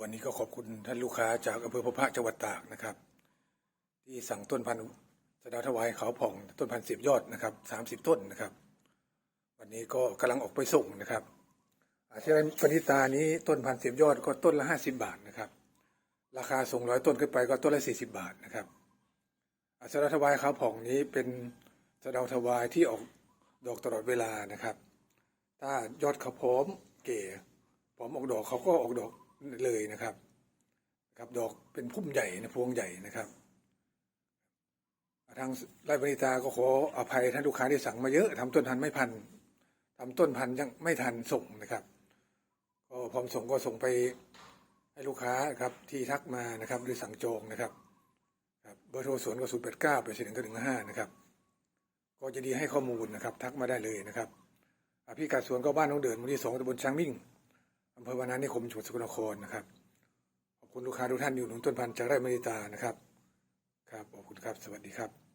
วันนี้ก็ขอบคุณท่านลูกค้าจากอำเภอพบพระจังหวัดตากนะครับ ที่สั่งต้นพันธุ์สะดาวถวายเขาผ่องต้นพันธุ์สิบยอดนะครับสามสิบต้นนะครับ วันนี้ก็กำลังออกไปส่งนะครับอาชีพปณิตานี้ต้นพันธุ์สิบยอดก็ต้นละห้าสิบบาทนะครับ ราคาส่งร้อยต้นขึ้นไปก็ต้นละสี่สิบบาทนะครับอาสะดาวถวายเขาผ่องนี้เป็นสะดาวถวายที่ออกดอกตลอดเวลานะครับ ถ้ายอดเขาพร้อมเก๋พร้อมออกดอกเขาก็ออกดอก เลยนะครับครับดอกเป็นพุ่มใหญ่นะพวงใหญ่นะครับ ทางไร่บริตาก็ขออภัยท่านลูกค้าที่สั่งมาเยอะทำต้นพันธุ์ไม่พันทำต้นพันธุ์ยังไม่ทันส่งนะครับก็พร้อมส่งก็ส่งไปให้ลูกค้าครับที่ทักมานะครับ หรือสั่งจองนะครับครับเบอร์โทรสวนก็ศูนย์แปดเก้าแปดสี่หนึ่งหนึ่งห้านะครับ ก็จะดีให้ข้อมูลนะครับ ทักมาได้เลยนะครับพี่กาดสวนก็บ้านน้องเดินหมู่ที่สองตำบลช้างมิ่ง อำเภอวานานิคมจังหวัดสกลนครนะครับ ขอบคุณลูกค้าทุกท่านอยู่หนุนต้นพันธุ์จากไร่บริตานะครับ ครับ ขอบคุณครับ สวัสดีครับ